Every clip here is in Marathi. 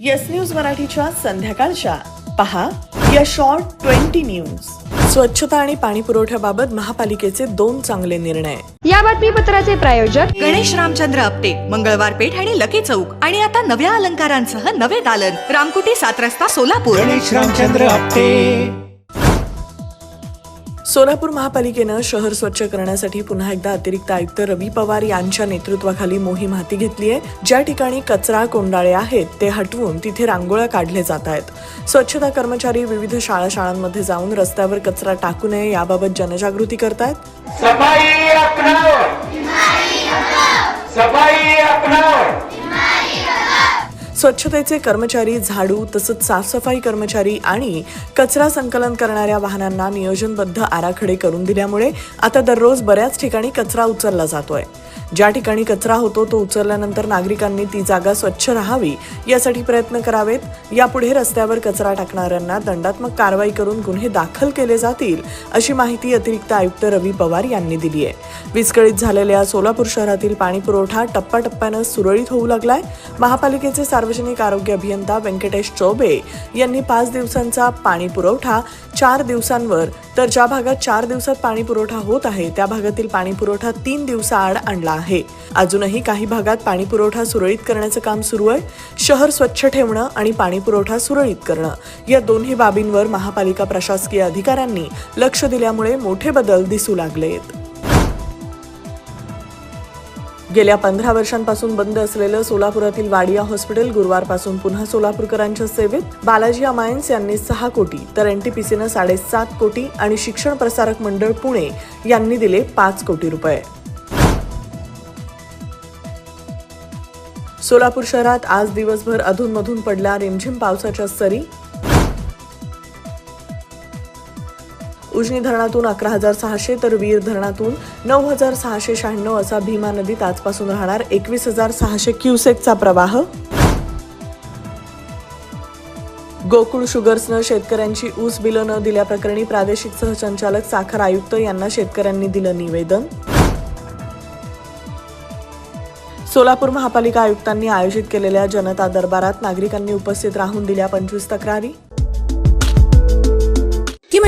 येस न्यूज मराठीच्या संध्याकाळच्या. पहा या शॉर्ट ट्वेंटी न्यूज स्वच्छता आणि पाणी पुरवठ्याबाबत महापालिकेचे दोन चांगले निर्णय. या बातमीपत्राचे प्रायोजक गणेश रामचंद्र आपटे मंगळवार पेठ आणि लकी चौक. आणि आता नव्या अलंकारांसह नवे दालन. रामकुटी सात रस्ता सोलापूर. गणेश रामचंद्र आपटे. सोलापूर महापालिकेनं शहर स्वच्छ करण्यासाठी पुन्हा एकदा अतिरिक्त आयुक्त रवी पवार यांच्या नेतृत्वाखाली मोहीम हाती घेतली आहे. ज्या ठिकाणी कचरा कोंडाळे आहेत ते हटवून तिथे रांगोळ्या काढले जात आहेत. स्वच्छता कर्मचारी विविध शाळा शाळांमध्ये जाऊन रस्त्यावर कचरा टाकू नये याबाबत जनजागृती करतायत. स्वच्छतेचे कर्मचारी झाडू तसंच साफसफाई कर्मचारी आणि कचरा संकलन करणाऱ्या वाहनांना नियोजनबद्ध आराखडे करून दिल्यामुळे आता दररोज बऱ्याच ठिकाणी कचरा उचलला जातोय. ज्या ठिकाणी कचरा होतो तो उचलल्यानंतर नागरिकांनी ती जागा स्वच्छ राहावी यासाठी प्रयत्न करावेत. यापुढे रस्त्यावर कचरा टाकणाऱ्यांना दंडात्मक कारवाई करून गुन्हे दाखल केले जातील अशी माहिती अतिरिक्त आयुक्त रवी पवार यांनी दिली आहे. विस्कळीत झालेल्या सोलापूर शहरातील पाणी पुरवठा टप्प्याटप्प्यानं सुरळीत होऊ लागलाय. महापालिकेचे सार्वजनिक आरोग्य अभियंता व्यंकटेश चौबे यांनी पाच दिवसांचा पाणी पुरवठा चार दिवसांवर तर ज्या भागात चार दिवसात पाणी पुरवठा होत आहे त्या भागातील पाणी पुरवठा तीन दिवसाआड आणला आहे. अजूनही काही भागात पाणी पुरवठा सुरळीत करण्याचं काम सुरू आहे. शहर स्वच्छ ठेवणं आणि पाणी पुरवठा सुरळीत करणं या दोन्ही बाबींवर महापालिका प्रशासकीय अधिकाऱ्यांनी लक्ष दिल्यामुळे मोठे बदल दिसू लागलेत. गेल्या पंधरा वर्षांपासून बंद असलेलं सोलापुरातील वाडिया हॉस्पिटल गुरुवारपासून पुन्हा सोलापूरकरांच्या सेवेत. बालाजी अमायन्स यांनी सहा कोटी तर एनटीपीसीनं साडेसात कोटी आणि शिक्षण प्रसारक मंडळ पुणे यांनी दिले पाच कोटी रुपये. सोलापूर शहरात आज दिवसभर अधूनमधून पडल्या रिमझिम पावसाच्या सरी. उजनी धरणातून अकरा हजार सहाशे तर वीर धरणातून नऊ हजार सहाशे शहाण्णव असा भीमा नदीत आजपासून राहणार एकवीस हजार सहाशे क्युसेकचा प्रवाह. गोकुळ शुगर्सनं शेतकऱ्यांची ऊस बिलं न दिल्याप्रकरणी प्रादेशिक सहसंचालक साखर आयुक्त यांना शेतकऱ्यांनी दिलं निवेदन. सोलापूर महापालिका आयुक्तांनी आयोजित केलेल्या जनता दरबारात नागरिकांनी उपस्थित राहून दिल्या पंचवीस तक्रारी.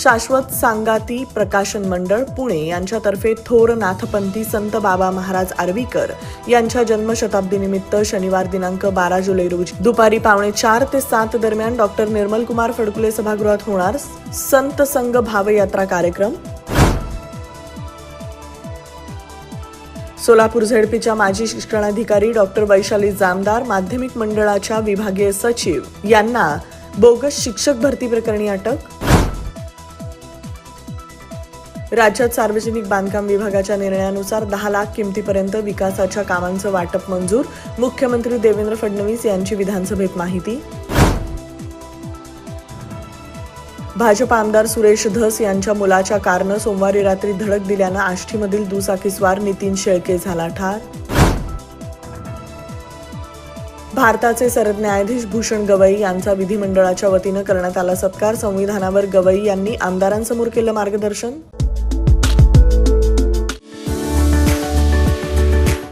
शाश्वत सांगाती प्रकाशन मंडळ पुणे यांच्यातर्फे थोर नाथपंथी संत बाबा महाराज आर्वीकर यांच्या जन्मशताब्दीनिमित्त शनिवार दिनांक बारा जुलै रोजी दुपारी पावणे चार ते सात दरम्यान डॉक्टर निर्मल कुमार फडकुले सभागृहात होणार संत संघ भावयात्रा कार्यक्रम. सोलापूर झेडपीच्या माजी शिक्षणाधिकारी डॉक्टर वैशाली जामदार माध्यमिक मंडळाच्या विभागीय सचिव यांना बोगस शिक्षक भरती प्रकरणी अटक राज्यात सार्वजनिक बांधकाम विभागाच्या निर्णयानुसार दहा लाख किमतीपर्यंत विकासाच्या कामांचं वाटप मंजूर. मुख्यमंत्री देवेंद्र फडणवीस यांची विधानसभेत माहिती. भाजप आमदार सुरेश धस यांच्या मुलाच्या कारनं सोमवारी रात्री धडक दिल्यानं आष्टीमधील दुचाकीस्वार नितीन शेळके झाला ठार. भारताचे सरन्यायाधीश भूषण गवई यांचा विधिमंडळाच्या वतीनं करण्यात आला सत्कार. संविधानावर गवई यांनी आमदारांसमोर केलं मार्गदर्शन.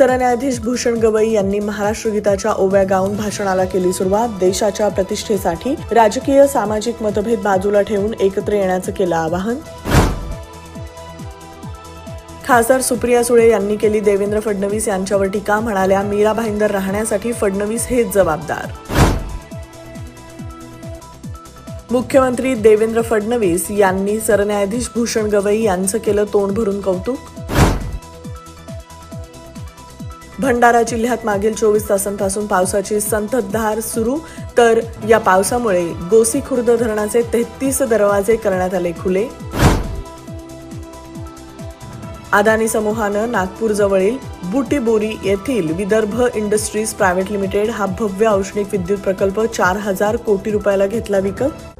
सरन्यायाधीश भूषण गवई यांनी महाराष्ट्र गीताच्या ओव्या गाऊन भाषणाला केली सुरुवात देशाच्या प्रतिष्ठेसाठी. राजकीय सामाजिक मतभेद बाजूला ठेवून एकत्र येण्याचं केलं आवाहन. खासदार सुप्रिया सुळे यांनी केली देवेंद्र फडणवीस यांच्यावर टीका म्हणाल्या मीरा भाईंदर राहण्यासाठी फडणवीस हेच जबाबदार. मुख्यमंत्री देवेंद्र फडणवीस यांनी सरन्यायाधीश भूषण गवई यांचं केलं तोंड भरून कौतुक. भंडारा जिल्ह्यात मागील चोवीस तासांपासून पावसाची संततधार सुरू. तर या पावसामुळे गोसी खुर्द धरणाचे तेहतीस दरवाजे करण्यात आले खुले. अदानी समूहानं नागपूरजवळील बुटीबोरी येथील विदर्भ इंडस्ट्रीज प्रायव्हेट लिमिटेड हा भव्य औष्णिक विद्युत प्रकल्प चार हजार कोटी रुपयाला घेतला विकत.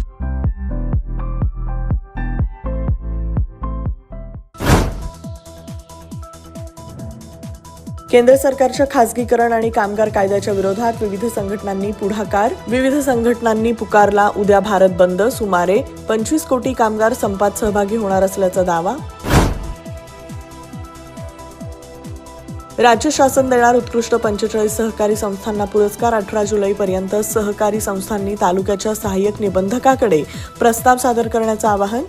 केंद्र सरकारच्या खासगीकरण आणि कामगार कायद्याच्या विरोधात विविध संघटनांनी पुढाकार. विविध संघटनांनी पुकारला उद्या भारत बंद सुमारे पंचवीस कोटी कामगार संपात सहभागी होणार असल्याचा दावा. राज्य शासन देणार उत्कृष्ट पंचेचाळीस सहकारी संस्थांना पुरस्कार अठरा जुलैपर्यंत सहकारी संस्थांनी तालुक्याच्या सहाय्यक निबंधकाकडे प्रस्ताव सादर करण्याचं आवाहन.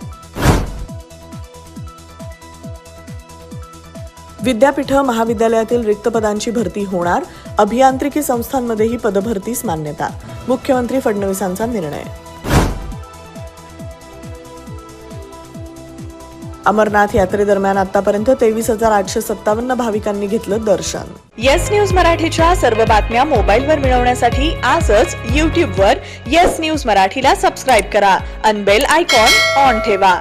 विद्यापीठ महाविद्यालयातील रिक्त पदांची भरती होणार. अभियांत्रिकी संस्थांमध्येही पदभरतीस मान्यता. मुख्यमंत्री फडणवीसांचा निर्णय. अमरनाथ यात्रेदरम्यान आतापर्यंत तेवीस हजार आठशे सत्तावन्न भाविकांनी घेतलं दर्शन. येस न्यूज मराठीच्या सर्व बातम्या मोबाईलवर मिळवण्यासाठी आजच यूट्यूबवर येस न्यूज मराठीला सबस्क्राईब करा. अनबेल आयकॉन ऑन ठेवा.